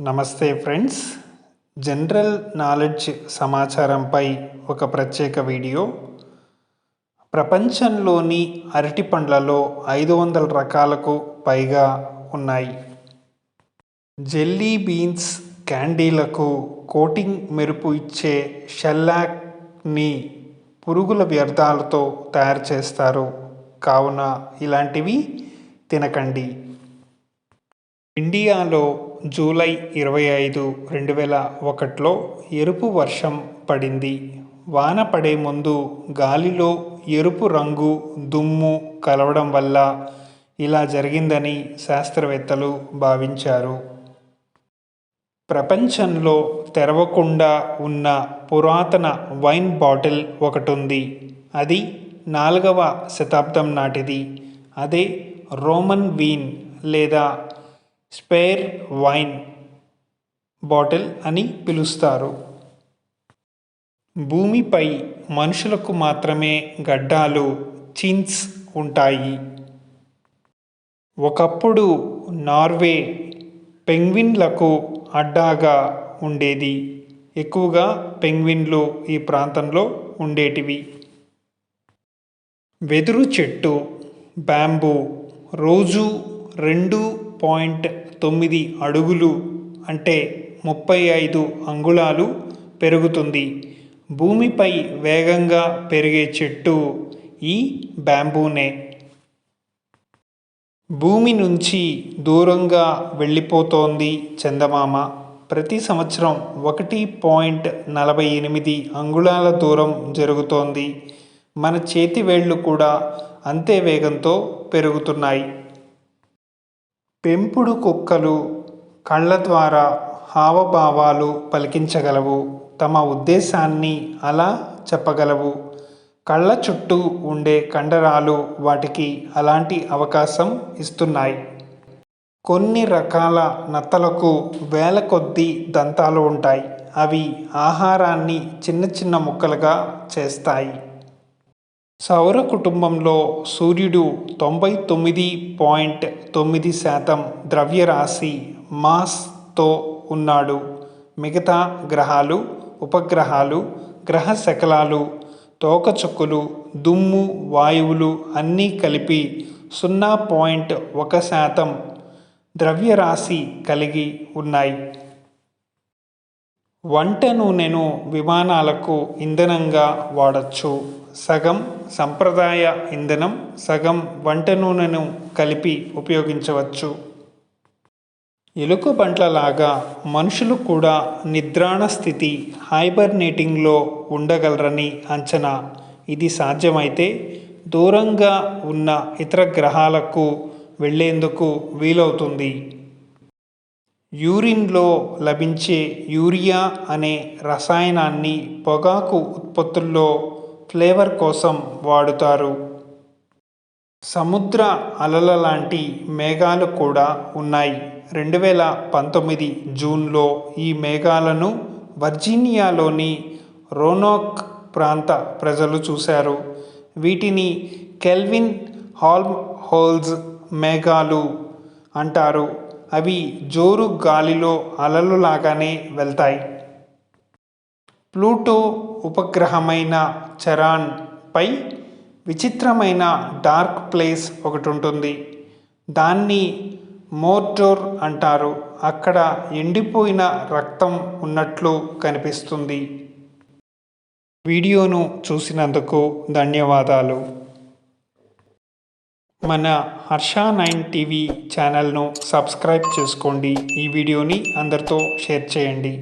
నమస్తే friends. General knowledge సమాచారంపై ఒక ప్రత్యేక వీడియో. ప్రపంచంలోని అరటి పండ్లలో ఐదు వందల రకాలకు పైగా ఉన్నాయి. జెల్లీ బీన్స్ క్యాండీలకు కోటింగ్ మెరుపు ఇచ్చే షెల్లాక్ని పురుగుల వ్యర్థాలతో తయారు చేస్తారు. కావున ఇలాంటివి తినకండి. ఇండియాలో జూలై ఇరవై ఐదు రెండు వేల ఒకటిలో ఎరుపు వర్షం పడింది. వాన పడే ముందు గాలిలో ఎరుపు రంగు దుమ్ము కలవడం వల్ల ఇలా జరిగిందని శాస్త్రవేత్తలు భావించారు. ప్రపంచంలో తెరవకుండా ఉన్న పురాతన వైన్ బాటిల్ ఒకటి ఉంది అది నాలుగవ శతాబ్దం నాటిది. అదే రోమన్ వీన్ లేదా స్పేర్ వైన్ బాటిల్ అని పిలుస్తారు. భూమిపై మనుషులకు మాత్రమే గడ్డాలు చిన్స్ ఉంటాయి. ఒకప్పుడు నార్వే పెంగ్విన్లకు అడ్డాగా ఉండేది. ఎక్కువగా పెంగ్విన్లు ఈ ప్రాంతంలో ఉండేటివి. వెదురు చెట్టు బ్యాంబూ రోజు రెండు పాయింట్ తొమ్మిది అడుగులు అంటే ముప్పై ఐదు అంగుళాలు పెరుగుతుంది. భూమిపై వేగంగా పెరిగే చెట్టు ఈ బ్యాంబూనే. భూమి నుంచి దూరంగా వెళ్ళిపోతోంది చందమామ. ప్రతి సంవత్సరం ఒకటి పాయింట్ నలభై ఎనిమిది అంగుళాల దూరం జరుగుతోంది. మన చేతి వేళ్ళు కూడా అంతే వేగంతో పెరుగుతున్నాయి. పెంపుడు కుక్కలు కళ్ళ ద్వారా హావభావాలు పలికించగలవు. తమ ఉద్దేశాన్ని అలా చెప్పగలవు. కళ్ళ చుట్టూ ఉండే కండరాలు వాటికి అలాంటి అవకాశం ఇస్తున్నాయి. కొన్ని రకాల నత్తలకు వేల కొద్దీ దంతాలు ఉంటాయి. అవి ఆహారాన్ని చిన్న చిన్న ముక్కలుగా చేస్తాయి. సౌర కుటుంబంలో సూర్యుడు తొంభై తొమ్మిది పాయింట్ తొమ్మిది శాతం ద్రవ్యరాశి మాస్తో ఉన్నాడు. మిగతా గ్రహాలు ఉపగ్రహాలు గ్రహ శకలాలు తోకచుక్కులు దుమ్ము వాయువులు అన్నీ కలిపి సున్నా పాయింట్ ఒక శాతం ద్రవ్యరాశి కలిగి ఉన్నాయి. వంట నూనెను విమానాలకు ఇంధనంగా వాడచ్చు. సగం సంప్రదాయ ఇంధనం సగం వంట నూనెను కలిపి ఉపయోగించవచ్చు. ఎలుకబంట్లలాగా మనుషులు కూడా నిద్రాణ స్థితి హైబర్నేటింగ్లో ఉండగలరని అంచనా. ఇది సాధ్యమైతే దూరంగా ఉన్న ఇతర గ్రహాలకు వెళ్ళేందుకు వీలవుతుంది. యూరిన్లో లభించే యూరియా అనే రసాయనాన్ని పొగాకు ఉత్పత్తుల్లో ఫ్లేవర్ కోసం వాడుతారు. సముద్ర అలల లాంటి మేఘాలు కూడా ఉన్నాయి. రెండు వేల పంతొమ్మిది జూన్లో ఈ మేఘాలను వర్జీనియాలోని రోనోక్ ప్రాంత ప్రజలు చూశారు. వీటిని కెల్విన్ హాల్మ్ హోల్స్ మేఘాలు అంటారు. అవి జోరు గాలిలో అలలు లాగానే వెళ్తాయి. ప్లూటో ఉపగ్రహమైన చరాన్ పై విచిత్రమైన డార్క్ ప్లేస్ ఒకటి ఉంటుంది దాన్ని మోర్టోర్ అంటారు. అక్కడ ఎండిపోయిన రక్తం ఉన్నట్లు కనిపిస్తుంది. వీడియోను చూసినందుకు ధన్యవాదాలు. మన హర్ష నైన్ టీవీ ఛానల్ను సబ్స్క్రైబ్ చేసుకోండి. ఈ వీడియోని అందరితో షేర్ చేయండి.